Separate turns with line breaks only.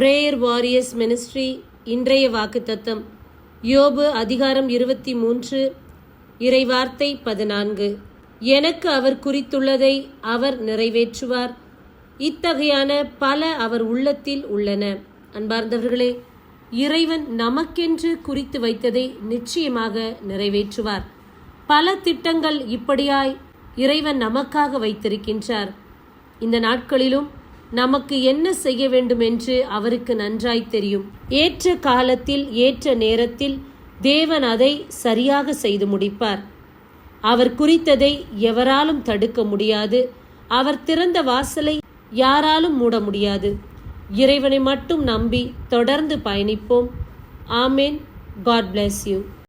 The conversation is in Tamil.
பிரேயர் வாரியர்ஸ் மினிஸ்ட்ரி இன்றைய வாக்குத்தத்தம். யோபு அதிகாரம் இருபத்தி மூன்று இறைவார்த்தை பதினான்கு. எனக்கு அவர் குறித்துள்ளதை அவர் நிறைவேற்றுவார். இத்தகையான பல அவர் உள்ளத்தில் உள்ளன. அன்பார்ந்தவர்களே இறைவன் நமக்கென்று குறித்து வைத்ததை நிச்சயமாக நிறைவேற்றுவார். பல திட்டங்கள் இப்படியாய் இறைவன் நமக்காக வைத்திருக்கின்றார். இந்த நாட்களிலும் நமக்கு என்ன செய்ய வேண்டும் என்று அவருக்கு நன்றாய் தெரியும். ஏற்ற காலத்தில் ஏற்ற நேரத்தில் தேவன் அதை சரியாக செய்து முடிப்பார். அவர் குறித்ததை எவராலும் தடுக்க முடியாது. அவர் திறந்த வாசலை யாராலும் மூட முடியாது. இறைவனை மட்டும் நம்பி தொடர்ந்து பயணிப்போம். ஆமேன். God bless you